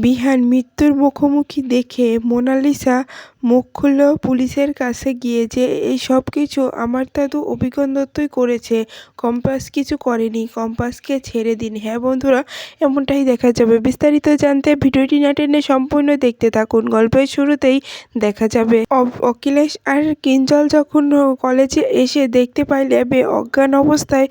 বিহান মৃত্যুর মুখোমুখি দেখে মোনালিসা মুখ খুলল পুলিশের কাছে গিয়ে যে, এই সব কিছু আমার দাদু অভিজ্ঞান দত্তই করেছে। কম্পাস কিছু করেনি। কম্পাসকে ছেড়ে দিন। হ্যাঁ বন্ধুরা, এমনটাই দেখা যাবে। বিস্তারিত জানতে ভিডিওটি না টেনে সম্পূর্ণ দেখতে থাকুন। গল্পের শুরুতেই দেখা যাবে। অখিলেশ আর কিঞ্জল যখন কলেজে এসে দেখতে পায় ল্যাবে অজ্ঞান অবস্থায়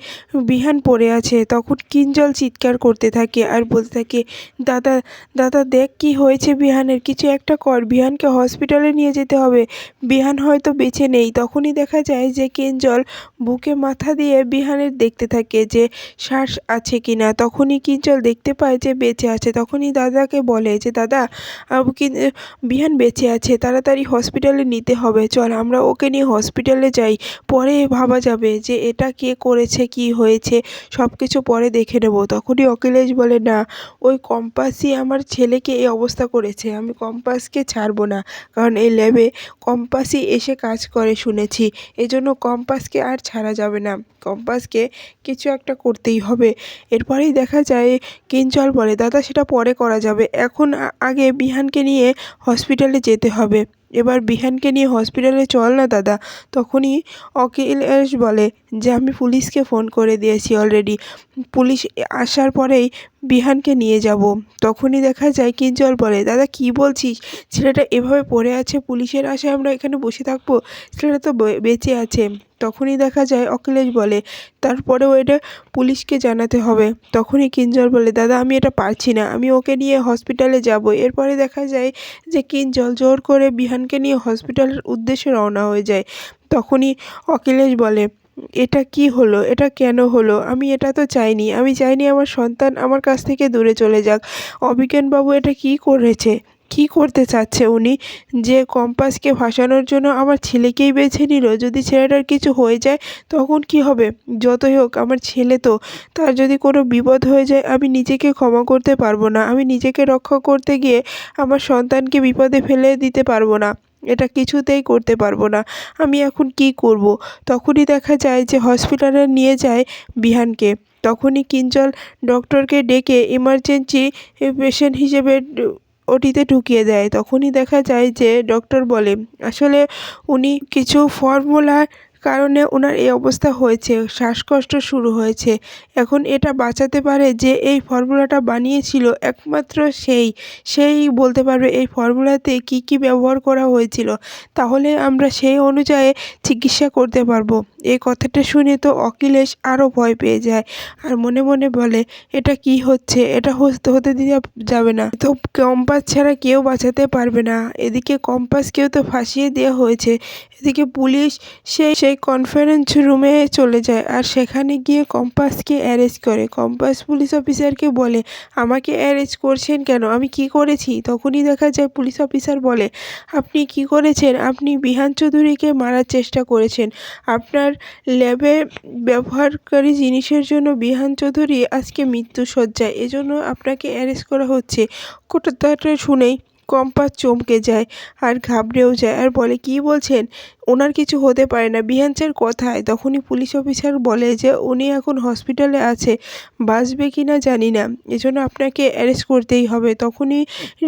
বিহান পড়ে আছে। তখন কিঞ্জল চিৎকার করতে থাকে আর বলতে থাকে, দাদা দাদা দেখ কি হয়েছে বিহানের। কিছু একটা কর। বিহানকে হসপিটালে নিয়ে যেতে হবে। বিহান হয়তো বেঁচে নেই। তখনই দেখা যায় যে কিঞ্জল বুকে মাথা দিয়ে বিহানের দেখতে থাকে যে শ্বাস আছে কি না তখনই কিঞ্জল দেখতে পায় যে বেঁচে আছে। তখনই দাদাকে বলে যে, দাদা বিহান বেঁচে আছে। তাড়াতাড়ি হসপিটালে নিতে হবে। চল, আমরা ওকে নিয়ে হসপিটালে যাই। পরে ভাবা যাবে যে এটা কে করেছে, কি হয়েছে। সব কিছু পরে দেখে নেব। তখনই অখিলেশ বলে, না, ওই কম্পাসই আমার ছেলেকে এই অবস্থা করেছে। আমি কম্পাসকে ছাড়বো না। কারণ এই ল্যাবে কম্পাসই এসে কাজ করে শুনেছি। এজন্য কম্পাসকে আর ছাড়া যাবে না। কম্পাসকে কিছু একটা করতেই হবে। এরপরেই দেখা যায় কিঞ্জল বলে, দাদা, সেটা পরে করা যাবে। এখন আগে বিহানকে নিয়ে হসপিটালে যেতে হবে। এবার বিহানকে নিয়ে হসপিটালে চল না, দাদা। তখনই অখিলেশ বলে, যে, আমি পুলিশকে ফোন করে দিয়েছি অলরেডি। পুলিশ আসার পরেই বিহানকে নিয়ে যাব। তখনই দেখা যায় কিঞ্জল বলে, দাদা, কি বলছিস? ছেলেটা এভাবে পড়ে আছে, পুলিশের আশায় আমরা এখানে বসে থাকব? ছেলেটা তো বেঁচে আছে। তখনই দেখা যায় অখিলেশ বলে, তারপরেও এটা পুলিশকে জানাতে হবে। তখনই কিঞ্জল বলে, দাদা, আমি এটা পারছি না। আমি ওকে নিয়ে হসপিটালে যাব। এরপরে দেখা যায় যে কিঞ্জল জোর করে বিহানকে নিয়ে হসপিটালের উদ্দেশ্যে রওনা হয়ে যায়। তখনই অখিলেশ বলে এটা কি হলো? এটা কেন হলো? আমি এটা তো চাইনি। আমি চাইনি আমার সন্তান আমার কাছ থেকে দূরে চলে যাক। অভিজ্ঞানবাবু এটা কি করেছে? কি করতে চাচ্ছে উনি? যে কম্পাসকে ভাসানোর জন্য আমার ছেলেকেই বেছে নিল। যদি ছেলেটার কিছু হয়ে যায়, তখন কি হবে? যতই হোক, আমার ছেলে তো। তার যদি কোনো বিপদ হয়ে যায়, আমি নিজেকে ক্ষমা করতে পারব না। আমি নিজেকে রক্ষা করতে গিয়ে আমার সন্তানকে বিপদে ফেলে দিতে পারব না। এটা কিছুতেই করতে পারব না। আমি এখন কি করব? তখনই দেখা যায় যে হসপিটালে নিয়ে যায় বিহানকে। তখনই কিঞ্জল ডক্টরকে ডেকে ইমার্জেন্সি পেশেন্ট হিসেবে ওটিতে ঢুকিয়ে দেয়। তখনই দেখা যায় যে ডক্টর বলে, আসলে উনি কিছু ফর্মুলার কারণে ওনার এই অবস্থা হয়েছে, শ্বাসকষ্ট শুরু হয়েছে। এখন এটা বাঁচাতে পারে যে এই ফর্মুলাটা বানিয়েছিল একমাত্র সেই সেই বলতে পারবে এই ফর্মুলাতে কি কি ব্যবহার করা হয়েছিল। তাহলে আমরা সেই অনুযায়ী চিকিৎসা করতে পারব। এই কথাটা শুনে তো অখিলেশ আরও ভয় পেয়ে যায় আর মনে মনে বলে, এটা কি হচ্ছে? এটা হতে হতে দিয়ে যাবে না। তো কম্পাস ছাড়া কেউ বাঁচাতে পারবে না। এদিকে কম্পাসকেও তো ফাঁসিয়ে দেওয়া হয়েছে। এদিকে পুলিশ সেই সেই কনফারেন্স রুমে চলে যায় আর সেখানে গিয়ে কম্পাসকে অ্যারেস্ট করে। কম্পাস পুলিশ অফিসারকে বলে, আমাকে অ্যারেস্ট করছেন কেন? আমি কি করেছি? তখনই দেখা যায় পুলিশ অফিসার বলে, আপনি কি করেছেন? আপনি বিহান চৌধুরীকে মারার চেষ্টা করেছেন। আপনার ল্যাবে ব্যবহারকারী জিনিসের জন্য বিহান চৌধুরী আজকে মৃত্যুশয্যায়। এজন্য আপনাকে অ্যারেস্ট করা হচ্ছে। কথাটা শুনেই কম্পাস চমকে যায় আর ঘাবড়েও যায় আর বলে, কি বলছেন? ওনার কিছু হতে পারে না। বিহানচের কথায় তখনই পুলিশ অফিসার বলে যে, উনি এখন হসপিটালে আছে, বাঁচবে কি না জানি না। এজন্য আপনাকে অ্যারেস্ট করতেই হবে। তখনই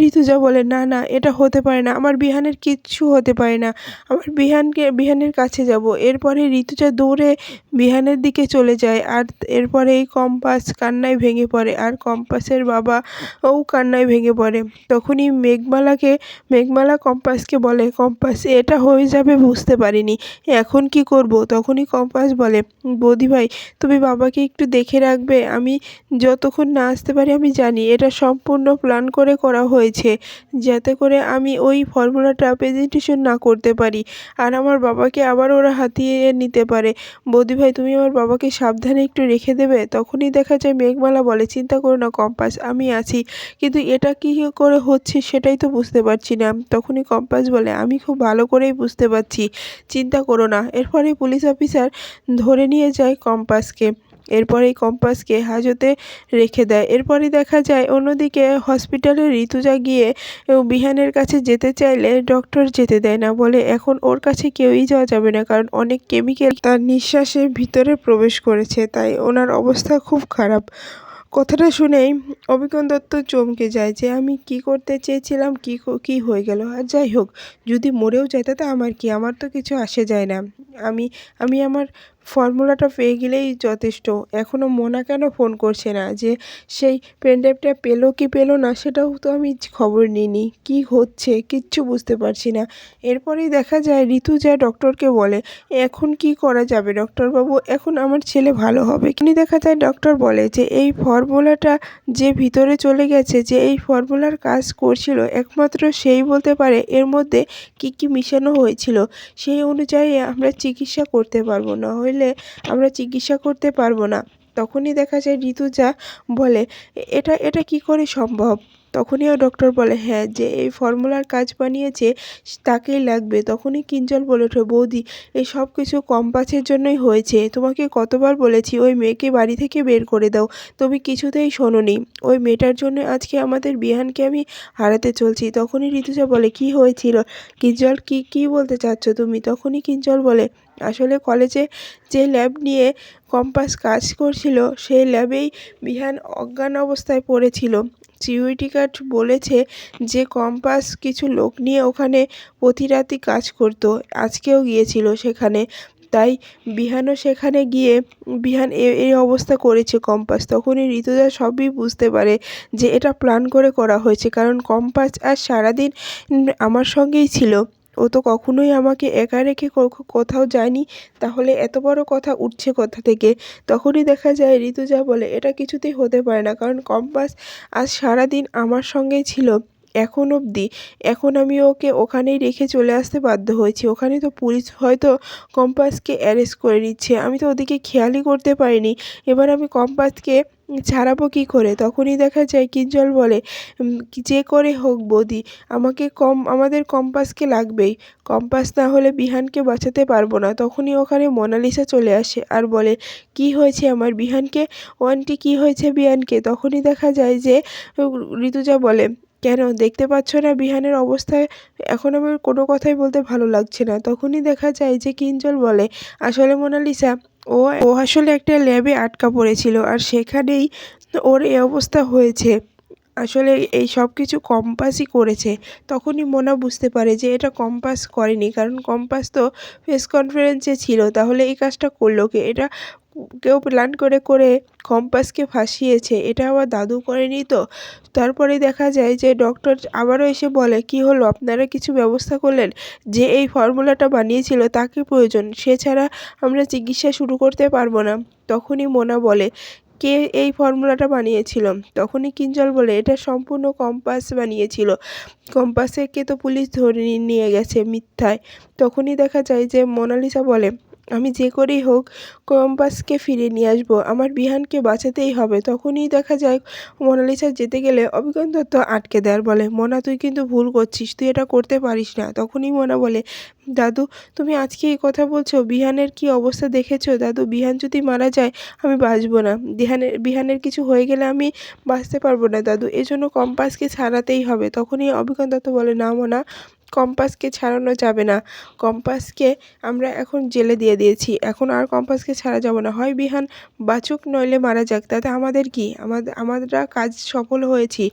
ঋতুজা বলে, না না, এটা হতে পারে না। আমার বিহানের কিচ্ছু হতে পারে না। আমার বিহানকে, বিহানের কাছে যাব। এরপরে ঋতুজা দৌড়ে বিহানের দিকে চলে যায় আর এরপরে এই কম্পাস কান্নায় ভেঙে পড়ে। আর কম্পাসের বাবা ও কান্নায় ভেঙে পড়ে। তখনই মেঘমালাকে, মেঘমালা কম্পাসকে বলে, কম্পাস, এটা হয়ে যাবে বুঝতে পারিনি। এখন কি করব? তখনই কম্পাস বলে, বৌদি ভাই, তুমি বাবাকে একটু দেখে রাখবে। আমি যতক্ষণ না আসতে পারি আমি জানি, এটা সম্পূর্ণ প্ল্যান করে করা হয়েছে। যাতে করে আমি ওই ফর্মুলাটা প্রেজেন্টেশন না করতে পারি। আর আমার বাবাকে আবার ওরা হাতিয়ে নিতে পারে। বৌদি ভাই, তুমি আমার বাবাকে সাবধানে একটু রেখে দেবে? তখনই দেখা যায়, মেঘমালা বলে, চিন্তা করো না কম্পাস, আমি আছি। কিন্তু এটা কী করে হচ্ছে সেটাই তো বুঝতে পারছি না। তখনই কম্পাস বলে, আমি খুব ভালো করেই বুঝতে পারছি। চিন্তা করো না। এরপরে পুলিশ অফিসার ধরে নিয়ে যায় কম্পাসকে। এরপরেই কম্পাসকে হাজতে রেখে দেয়। এরপরই দেখা যায়, অন্যদিকে হসপিটালে ঋতুজা গিয়ে বিহানের কাছে যেতে চাইলে ডক্টর যেতে দেয় না। বলে, এখন ওর কাছে কেউই যাওয়া যাবে না, কারণ অনেক কেমিক্যাল তার নিঃশ্বাসের ভিতরে প্রবেশ করেছে। তাই ওনার অবস্থা খুব খারাপ। কথাটা শুনেই অভিজ্ঞান দত্ত চমকে যায় যে আমি কি করতে চেয়েছিলাম কি কি হয়ে গেল? আর যাই হোক, যদি মরেও যায় তাতে আমার কি? আমার তো কিছু আসে যায় না। আমি আমি আমার ফর্মুলাটা পেয়ে গেলেই যথেষ্ট। এখনও মোনা কেন ফোন করছে না? যে সেই পেনড্রাইভটা পেল কি পেল না, সেটাও তো আমি খবর নিইনি। কী হচ্ছে? কিচ্ছু বুঝতে পারছি না। এরপরেই দেখা যায় ঋতু যা ডক্টরকে বলে, এখন কি করা যাবে ডক্টরবাবু? এখন আমার ছেলে ভালো হবে। কিন্তু দেখা যায় ডক্টর বলে যে, এই ফর্মুলাটা যে ভিতরে চলে গেছে, যে এই ফর্মুলার কাজ করছিল, একমাত্র সেই বলতে পারে। এর মধ্যে কি কি মিশানো হয়েছিল, সেই অনুযায়ী আমরা চিকিৎসা করতে পারব। না হলে আমরা চিকিৎসা করতে পারব না। তখনই দেখা যায় ঋতুজা বলে, এটা এটা কি করে সম্ভব? তখনই ও ডক্টর বলে হ্যাঁ যে এই ফর্মুলার কাজ বানিয়েছে, তাকেই লাগবে। তখনই কিঞ্জল বলে ওঠে, বৌদি, এই সব কিছু কম্পাসের জন্যই হয়েছে। তোমাকে কতবার বলেছি ওই মেয়েকে বাড়ি থেকে বের করে দাও। তুমি কিছুতেই শোনোনি। ওই মেয়েটার জন্য আজকে আমাদের বিহানকে আমি হারাতে চলছি। তখনই ঋতুজা বলে, কি হয়েছিল? কিঞ্জল, কি কি বলতে চাচ্ছ তুমি? তখনই কিঞ্জল বলে আসলে কলেজে যে ল্যাব নিয়ে কম্পাস কাজ করছিল, সেই ল্যাবেই বিহান অজ্ঞান অবস্থায় পড়েছিল। সিকিউরিটি গার্ড বলেছে যে কম্পাস কিছু লোক নিয়ে ওখানে প্রতি রাতই কাজ করতো, আজকেও গিয়েছিল সেখানে। তাই বিহানও সেখানে গিয়ে বিহান এই অবস্থা করেছে কম্পাস তখনই ঋতুজা সবই বুঝতে পারে যে এটা প্ল্যান করে করা হয়েছে, কারণ কম্পাস আর সারাদিন আমার সঙ্গেই ছিল। ও তো কখনোই আমাকে একা রেখে কোথাও যায়নি। তাহলে এত বড় কথা উঠছে কোথা থেকে? তখনই দেখা যায় ঋতুজা বলে, এটা কিছুতেই হতে পারে না, কারণ কম্পাস আজ সারাদিন আমার সঙ্গেই ছিল। এখন অবধি, এখন আমি ওকে ওখানেই রেখে চলে আসতে বাধ্য হয়েছি। ওখানে তো পুলিশ হয়তো কম্পাসকে অ্যারেস্ট করে নিচ্ছে। আমি তো ওদিকে খেয়ালই করতে পারিনি। এবার আমি কম্পাসকে ছাড়াবো কী করে? তখনই দেখা যায় কিঞ্জল বলে যে করে হোক বৌদি, আমাকে কম, আমাদের কম্পাসকে লাগবেই। কম্পাস না হলে বিহানকে বাঁচাতে পারব না। তখনই ওখানে মোনালিসা চলে আসে আর বলে, কি হয়েছে আমার বিহানকে? ও আন্টি কী হয়েছে বিহানকে? তখনই দেখা যায় যে ঋতুজা বলে কেন? দেখতে পাচ্ছ না বিহানের অবস্থায় এখন আমার কোনো কথাই বলতে ভালো লাগছে না। তখনই দেখা যায় যে কিঞ্জল বলে, আসলে মোনালিসা, ও ও আসলে একটা ল্যাবে আটকা পড়েছিল আর সেখানেই ওর এই অবস্থা হয়েছে। আসলে এই সব কিছু কম্পাসই করেছে। তখনই মোনা বুঝতে পারে যে এটা কম্পাস করেনি, কারণ কম্পাস তো প্রেস কনফারেন্সে ছিল। তাহলে এই কাজটা করল কে? এটা কেউ প্ল্যান করে করে কম্পাসকে ফাঁসিয়েছে। এটা আবার দাদু করেনি তো? তারপরে দেখা যায় যে ডক্টর আবারও এসে বলে, কি হলো? আপনারা কিছু ব্যবস্থা করলেন? যে এই ফর্মুলাটা বানিয়েছিল তাকে প্রয়োজন। সে ছাড়া আমরা চিকিৎসা শুরু করতে পারব না। তখনই মোনা বলে, কে এই ফর্মুলাটা বানিয়েছিল? তখনই কিঞ্জল বলে, এটা সম্পূর্ণ কম্পাস বানিয়েছিল। কম্পাসেকে তো পুলিশ ধরে নিয়ে গেছে মিথ্যায়। তখনই দেখা যায় যে মোনালিসা বলে আমি যে করেই হোক কম্পাসকে ফিরিয়ে নিয়ে আসব। আমার বিহানকে বাঁচাতেই হবে। তখনই দেখা যায় মোনালিসা যেতে গেলে অভিজ্ঞান দত্ত আটকে দেয়ার বলে, মোনা, তুই কিন্তু ভুল করছিস, তুই এটা করতে পারিস না। তখনই মোনা বলে, দাদু, তুমি আজকে এই কথা বলছো, বিহানের কি অবস্থা দেখেছ? দাদু, বিহান যদি মারা যায়, আমি বাঁচবো না। বিহানের বিহানের কিছু হয়ে গেলে আমি বাঁচতে পারব না, দাদু। এজন্য কম্পাসকে ছাড়াতেই হবে। তখনই অভিজ্ঞান দত্ত বলে, না, মোনা কম্পাসকে ছাড়ানো যাবে না। কম্পাসকে আমরা এখন জেলে দিয়ে দিয়েছি। এখন আর কম্পাসকে ছাড়া যাবে না। হয় বিহান বাঁচুক, নইলে মারা যাক। তাতে আমাদের কি? আমাদের আমরা কাজ সফল হয়েছি।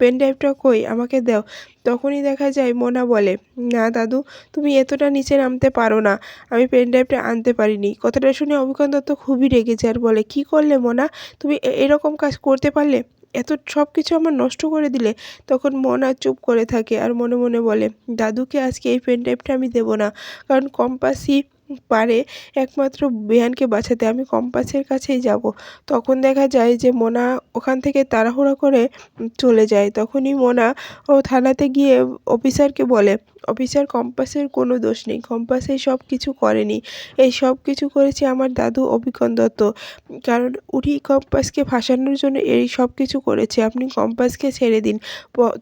পেন ড্রাইভটা কই? আমাকে দাও। তখনই দেখা যায় মোনা বলে, না দাদু, তুমি এতটা নিচে নামতে পারো না। আমি পেন ড্রাইভটা আনতে পারিনি। কথাটা শুনে অভিজ্ঞান দত্ত খুবই রেগে যায় আর বলে, কী করলে মোনা? তুমি এরকম কাজ করতে পারলে? এত সব কিছু আমার নষ্ট করে দিলে তখন মন আর চুপ করে থাকে আর মনে মনে বলে, দাদুকে আজকে এই পেন ড্রাইভটা আমি দেবো না, কারণ কম্পাসই পারে, একমাত্র বেয়ানকে বাঁচাতে আমি কম্পাসের কাছেই যাব। তখন দেখা যায় যে মোনা ওখান থেকে তাড়াহুড়ো করে চলে যায়। তখনই মোনা ও থানাতে গিয়ে অফিসারকে বলে, অফিসার, কম্পাসের কোনো দোষ নেই। কম্পাসে সব কিছু করেনি। এই সব কিছু করেছে আমার দাদু অভিজ্ঞান দত্ত। কারণ উনি কম্পাসকে ফাঁসানোর জন্য এই সব কিছু করেছে। আপনি কম্পাসকে ছেড়ে দিন।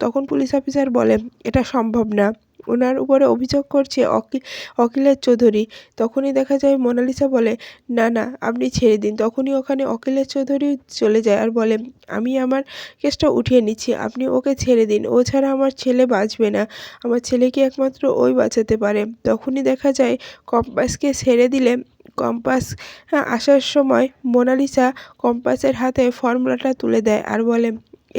তখন পুলিশ অফিসার বলে, এটা সম্ভব না। ওনার উপরে অভিযোগ করছে অকি, অখিলেশ চৌধুরী। তখনই দেখা যায় মোনালিসা বলে, না না, আপনি ছেড়ে দিন। তখনই ওখানে অখিলেশ চৌধুরী চলে যায় আর বলে, আমি আমার কেসটা উঠিয়ে নিচ্ছি, আপনি ওকে ছেড়ে দিন। ও ছাড়া আমার ছেলে বাঁচবে না। আমার ছেলেকে একমাত্র ওই বাঁচাতে পারে। তখনই দেখা যায় কম্পাসকে ছেড়ে দিলে কম্পাস আ আসার সময় মোনালিসা কম্পাসের হাতে ফর্মুলাটা তুলে দেয় আর বলে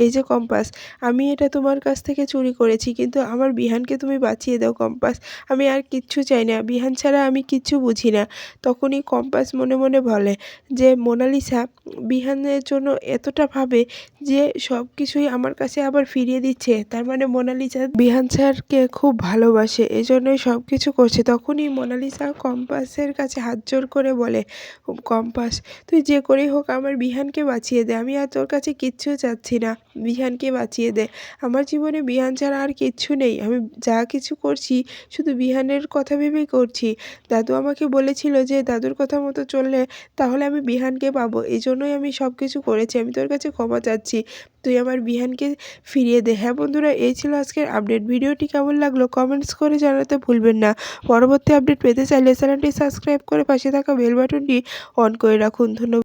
এই যে কম্পাস, আমি এটা তোমার কাছ থেকে চুরি করেছি, কিন্তু আমার বিহানকে তুমি বাঁচিয়ে দাও কম্পাস। আমি আর কিচ্ছু চাই না, বিহান ছাড়া আমি কিচ্ছু বুঝি না। তখনই কম্পাস মনে মনে বলে যে, মোনালিসা, বিহানের জন্য এতটা ভাবে যে সব কিছুই আমার কাছে আবার ফিরিয়ে দিচ্ছে, তার মানে মোনালিসা বিহান স্যারকে খুব ভালোবাসে এই জন্যই সব কিছু করছে। তখনই মোনালিসা কম্পাসের কাছে হাত জোর করে বলে, কম্পাস, তুই যে করেই হোক আমার বিহানকে বাঁচিয়ে দে, আমি আর তোর কাছে কিচ্ছু চাচ্ছি না। বিহানকে বাঁচিয়ে দে আমার জীবনে বিহান ছাড়া আর কিচ্ছু নেই। আমি যা কিছু করছি, শুধু বিহানের কথা ভেবেই করছি। দাদু আমাকে বলেছিল যে, দাদুর কথা মতো চললে তাহলে আমি বিহানকে পাবো। এই জন্যই আমি সব কিছু করেছি। আমি তোর কাছে ক্ষমা চাচ্ছি। তুই আমার বিহানকে ফিরিয়ে দে। হ্যাঁ বন্ধুরা, এই ছিল আজকের আপডেট। ভিডিওটি কেমন লাগল কমেন্টস করে জানাতে ভুলবেন না। পরবর্তী আপডেট পেতে চাইলে চ্যানেলটি সাবস্ক্রাইব করে পাশে থাকা বেল বাটনটি অন করে রাখুন। ধন্যবাদ।